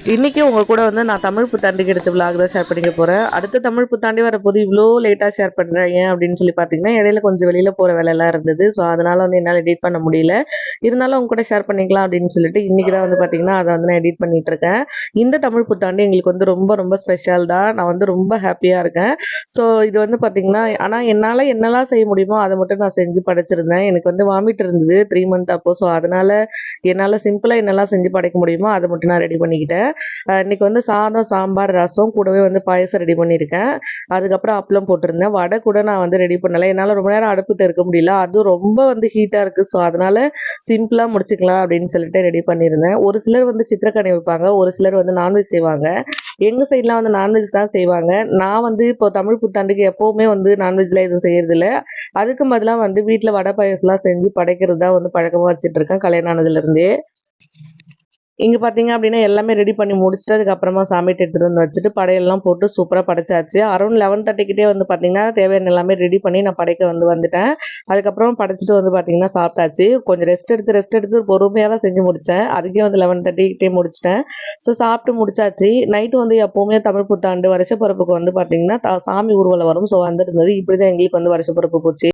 இன்றைக்கி உங்கள் கூட வந்து நான் தமிழ் புத்தாண்டுக்கு எடுத்து விலாக் தான் ஷேர் பண்ணிக்க போகிறேன் அடுத்த தமிழ் புத்தாண்டி வரப்போது இவ்வளோ லேட்டாக ஷேர் பண்ணுறேன் ஏன் அப்படின்னு சொல்லி பார்த்தீங்கன்னா இடையில கொஞ்சம் வெளியில் போகிற வேலையெல்லாம் இருந்தது. ஸோ அதனால் வந்து என்னால் எடிட் பண்ண முடியல. இருந்தாலும் உங்க கூட ஷேர் பண்ணிக்கலாம் அப்படின்னு சொல்லிட்டு இன்றைக்கி தான் வந்து பார்த்தீங்கன்னா அதை வந்து நான் எடிட் பண்ணிகிட்ருக்கேன் இருக்கேன். இந்த தமிழ் புத்தாண்டு எங்களுக்கு வந்து ரொம்ப ரொம்ப ஸ்பெஷல் தான். நான் வந்து ரொம்ப ஹாப்பியாக இருக்கேன். ஸோ இது வந்து பார்த்தீங்கன்னா ஆனால் என்னால் என்னெல்லாம் செய்ய முடியுமோ அதை மட்டும் நான் செஞ்சு படைச்சிருந்தேன். எனக்கு வந்து வாமிட் இருந்தது த்ரீ மந்த் அப்போ. ஸோ அதனால் என்னால் சிம்பிளாக என்னெல்லாம் செஞ்சு படைக்க முடியுமோ அதை மட்டும் நான் ரெடி பண்ணிக்கிட்டேன். இன்றைக்கி இன்னைக்கு வந்து சாதம் சாம்பார் ரசம் கூடவே வந்து பாயசம் ரெடி பண்ணியிருக்கேன். அதுக்கப்புறம் அப்பளம் போட்டிருந்தேன். வடை கூட நான் வந்து ரெடி பண்ணலை. என்னால் ரொம்ப நேரம் அடுப்புகிட்ட இருக்க முடியல. அதுவும் ரொம்ப வந்து ஹீட்டாக இருக்குது ஸோ அதனால் சிம்பிளாக முடிச்சுக்கலாம் அப்படின்னு சொல்லிட்டு ரெடி பண்ணியிருந்தேன். ஒரு சிலர் வந்து சித்திரக்கணி வைப்பாங்க. ஒரு சிலர் வந்து நான்வெஜ் செய்வாங்க. எங்கள் சைட்லாம் வந்து நான்வெஜ் தான் செய்வாங்க. நான் வந்து இப்போ தமிழ் புத்தாண்டுக்கு எப்போவுமே வந்து நான்வெஜ்லாம் எதுவும் செய்யறதில்ல. அதுக்கு பதிலாக வந்து வீட்டில் வடை பாயசம்லாம் செஞ்சு படைக்கிறது தான் வந்து பழக்கமாக வச்சுட்டு இருக்கேன். கல்யாணம் ஆனதுலேருந்தே இங்கே பார்த்தீங்க அப்படின்னா எல்லாமே ரெடி பண்ணி முடிச்சுட்டு அதுக்கப்புறமா சாமிட்டு எடுத்துகிட்டு வந்து வச்சுட்டு படையெல்லாம் போட்டு சூப்பராக படைச்சாச்சு. அரௌண்ட் லெவன் தேர்ட்டிக்கிட்டே வந்து பார்த்தீங்கன்னா தேவையான எல்லாமே ரெடி பண்ணி நான் படைக்க வந்து வந்துட்டேன். அதுக்கப்புறம் படைச்சிட்டு வந்து பார்த்தீங்கன்னா சாப்பிட்டாச்சு. கொஞ்சம் ரெஸ்ட் எடுத்து ரெஸ்ட் எடுத்து பொறுமையாக தான் செஞ்சு முடித்தேன் அதுக்கே வந்து லெவன் தேர்ட்டிக்கிட்டே முடிச்சிட்டேன். ஸோ சாப்பிட்டு முடிச்சாச்சு. நைட்டு வந்து எப்போவுமே தமிழ் புத்தாண்டு வருஷப்பிறப்புக்கு வந்து பார்த்தீங்கன்னா சாமி ஊர்வலம் வரும். ஸோ வந்துருந்தது. இப்படி தான் எங்களுக்கு வந்து வருஷப்பிறப்பு போச்சு.